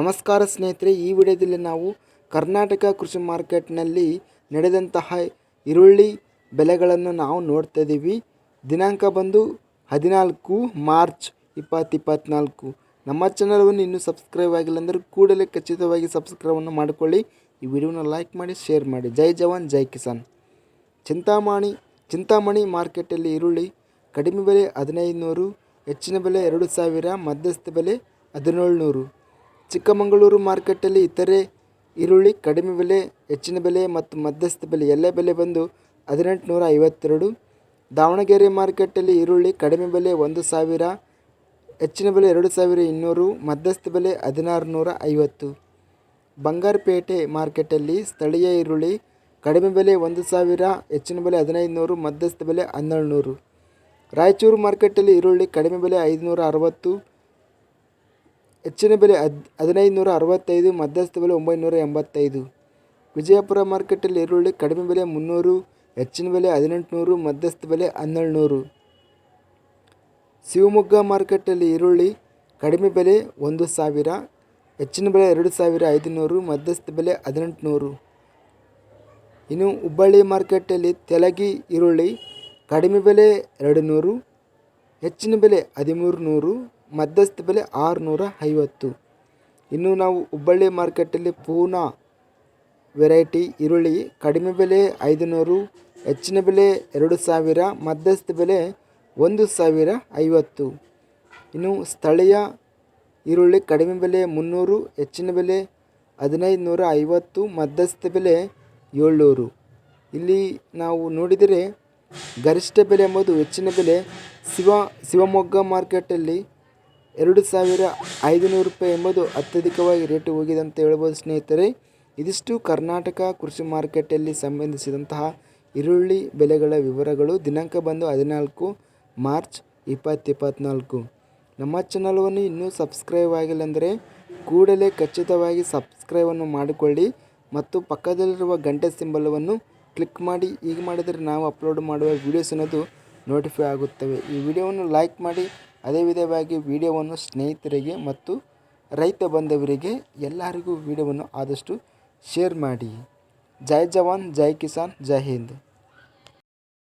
ನಮಸ್ಕಾರ ಸ್ನೇಹಿತರೆ, ಈ ವಿಡಿಯೋದಲ್ಲಿ ನಾವು ಕರ್ನಾಟಕ ಕೃಷಿ ಮಾರ್ಕೆಟ್ನಲ್ಲಿ ನಡೆದಂತಹ ಈರುಳ್ಳಿ ಬೆಲೆಗಳನ್ನು ನಾವು ನೋಡ್ತಾ ಇದ್ದೀವಿ. ದಿನಾಂಕ ಬಂದು ಹದಿನಾಲ್ಕು ಮಾರ್ಚ್ ಇಪ್ಪತ್ತು ಇಪ್ಪತ್ತ್ನಾಲ್ಕು ನಮ್ಮ ಚಾನಲ್ವನ್ನು ಇನ್ನೂ ಸಬ್ಸ್ಕ್ರೈಬ್ ಆಗಿಲ್ಲ ಅಂದರೆ ಕೂಡಲೇ ಖಚಿತವಾಗಿ ಸಬ್ಸ್ಕ್ರೈಬನ್ನು ಮಾಡಿಕೊಳ್ಳಿ. ಈ ವಿಡಿಯೋನ ಲೈಕ್ ಮಾಡಿ ಶೇರ್ ಮಾಡಿ. ಜೈ ಜವಾನ್, ಜೈ ಕಿಸಾನ್. ಚಿಂತಾಮಣಿ ಚಿಂತಾಮಣಿ ಮಾರ್ಕೆಟಲ್ಲಿ ಈರುಳ್ಳಿ ಕಡಿಮೆ ಬೆಲೆ ಹದಿನೈದು ನೂರು, ಹೆಚ್ಚಿನ ಬೆಲೆ ಎರಡು ಸಾವಿರ, ಮಧ್ಯಸ್ಥ ಬೆಲೆ ಹದಿನೇಳು ನೂರು. ಚಿಕ್ಕಮಗಳೂರು ಮಾರ್ಕೆಟಲ್ಲಿ ಇತರೆ ಈರುಳ್ಳಿ ಕಡಿಮೆ ಬೆಲೆ, ಹೆಚ್ಚಿನ ಬೆಲೆ ಮತ್ತು ಮಧ್ಯಸ್ಥ ಬೆಲೆ ಎಲ್ಲ ಬೆಲೆ ಬಂದು ಹದಿನೆಂಟುನೂರ ಐವತ್ತೆರಡು ದಾವಣಗೆರೆ ಮಾರ್ಕೆಟಲ್ಲಿ ಈರುಳ್ಳಿ ಕಡಿಮೆ ಬೆಲೆ ಒಂದು ಸಾವಿರ, ಹೆಚ್ಚಿನ ಬೆಲೆ ಎರಡು ಸಾವಿರ ಇನ್ನೂರು ಮಧ್ಯಸ್ಥ ಬೆಲೆ ಹದಿನಾರು ನೂರ ಐವತ್ತು ಬಂಗಾರಪೇಟೆ ಮಾರ್ಕೆಟಲ್ಲಿ ಸ್ಥಳೀಯ ಈರುಳ್ಳಿ ಕಡಿಮೆ ಬೆಲೆ ಒಂದು ಸಾವಿರ, ಹೆಚ್ಚಿನ ಬೆಲೆ ಹದಿನೈದು ನೂರು ಮಧ್ಯಸ್ಥ ಬೆಲೆ ಹನ್ನೆರಡು ನೂರು ರಾಯಚೂರು ಮಾರ್ಕೆಟಲ್ಲಿ ಈರುಳ್ಳಿ ಕಡಿಮೆ ಬೆಲೆ ಐದುನೂರ ಅರವತ್ತು ಹೆಚ್ಚಿನ ಬೆಲೆ ಹದ್ ಹದಿನೈದು ನೂರ ಅರವತ್ತೈದು, ಮಧ್ಯಸ್ಥ ಬೆಲೆ ಒಂಬೈನೂರ ಎಂಬತ್ತೈದು. ವಿಜಯಪುರ ಮಾರ್ಕೆಟಲ್ಲಿ ಈರುಳ್ಳಿ ಕಡಿಮೆ ಬೆಲೆ ಮುನ್ನೂರು, ಹೆಚ್ಚಿನ ಬೆಲೆ ಹದಿನೆಂಟುನೂರು, ಮಧ್ಯಸ್ಥ ಬೆಲೆ ಹನ್ನೆರಡು ನೂರು ಶಿವಮೊಗ್ಗ ಮಾರ್ಕೆಟಲ್ಲಿ ಈರುಳ್ಳಿ ಕಡಿಮೆ ಬೆಲೆ ಒಂದು ಸಾವಿರ, ಹೆಚ್ಚಿನ ಬೆಲೆ ಎರಡು ಸಾವಿರ ಐದುನೂರು, ಮಧ್ಯಸ್ಥ ಬೆಲೆ ಹದಿನೆಂಟುನೂರು. ಇನ್ನು ಹುಬ್ಬಳ್ಳಿ ಮಾರ್ಕೆಟಲ್ಲಿ ತೆಲಗಿ ಈರುಳ್ಳಿ ಕಡಿಮೆ ಬೆಲೆ ಎರಡು ನೂರು ಹೆಚ್ಚಿನ ಬೆಲೆ ಹದಿಮೂರು ನೂರು ಮಧ್ಯಸ್ಥ ಬೆಲೆ ಆರುನೂರ ಐವತ್ತು. ಇನ್ನು ನಾವು ಹುಬ್ಬಳ್ಳಿ ಮಾರ್ಕೆಟಲ್ಲಿ ಪೂನಾ ವೆರೈಟಿ ಈರುಳ್ಳಿ ಕಡಿಮೆ ಬೆಲೆ ಐದು ನೂರು ಹೆಚ್ಚಿನ ಬೆಲೆ ಎರಡು ಸಾವಿರ, ಮಧ್ಯಸ್ಥ ಬೆಲೆ ಒಂದು ಸಾವಿರ ಐವತ್ತು. ಇನ್ನು ಸ್ಥಳೀಯ ಈರುಳ್ಳಿ ಕಡಿಮೆ ಬೆಲೆ ಮುನ್ನೂರು, ಹೆಚ್ಚಿನ ಬೆಲೆ ಹದಿನೈದು ನೂರ ಐವತ್ತು, ಮಧ್ಯಸ್ಥ ಬೆಲೆ ಏಳ್ನೂರು. ಇಲ್ಲಿ ನಾವು ನೋಡಿದರೆ ಗರಿಷ್ಠ ಬೆಲೆ ಎಂಬುದು ಹೆಚ್ಚಿನ ಬೆಲೆ ಶಿವ, ಶಿವಮೊಗ್ಗ ಮಾರ್ಕೆಟಲ್ಲಿ ಎರಡು ಸಾವಿರ ಐದುನೂರು ರೂಪಾಯಿ ಎಂಬುದು ಅತ್ಯಧಿಕವಾಗಿ ರೇಟ್ ಹೋಗಿದೆ ಅಂತ ಹೇಳ್ಬೋದು ಸ್ನೇಹಿತರೆ. ಇದಿಷ್ಟು ಕರ್ನಾಟಕ ಕೃಷಿ ಮಾರುಕಟ್ಟೆಯಲ್ಲಿ ಸಂಬಂಧಿಸಿದಂತಹ ಈರುಳ್ಳಿ ಬೆಲೆಗಳ ವಿವರಗಳು. ದಿನಾಂಕ ಬಂದು ಹದಿನಾಲ್ಕು ಮಾರ್ಚ್ ಇಪ್ಪತ್ತಿಪ್ಪತ್ನಾಲ್ಕು. ನಮ್ಮ ಚಾನಲ್ವನ್ನು ಇನ್ನೂ ಸಬ್ಸ್ಕ್ರೈಬ್ ಆಗಿಲ್ಲ ಅಂದರೆ ಕೂಡಲೇ ಖಚಿತವಾಗಿ ಸಬ್ಸ್ಕ್ರೈಬನ್ನು ಮಾಡಿಕೊಳ್ಳಿ ಮತ್ತು ಪಕ್ಕದಲ್ಲಿರುವ ಗಂಟೆ ಸಿಂಬಲವನ್ನು ಕ್ಲಿಕ್ ಮಾಡಿ. ಈಗ ಮಾಡಿದರೆ ನಾವು ಅಪ್ಲೋಡ್ ಮಾಡುವ ವೀಡಿಯೋಸ್ ಅನ್ನೋದು ನೋಟಿಫೈ ಆಗುತ್ತವೆ. ಈ ವಿಡಿಯೋವನ್ನು ಲೈಕ್ ಮಾಡಿ ಅದೇ ವಿಧವಾಗಿ ವಿಡಿಯೋವನ್ನು ಸ್ನೇಹಿತರಿಗೆ ಮತ್ತು ರೈತ ಬಂಧವರಿಗೆ ಎಲ್ಲರಿಗೂ ವಿಡಿಯೋವನ್ನು ಆದಷ್ಟು ಶೇರ್ ಮಾಡಿ. ಜೈ ಜವಾನ್, ಜೈ ಕಿಸಾನ್, ಜೈ ಹಿಂದ್.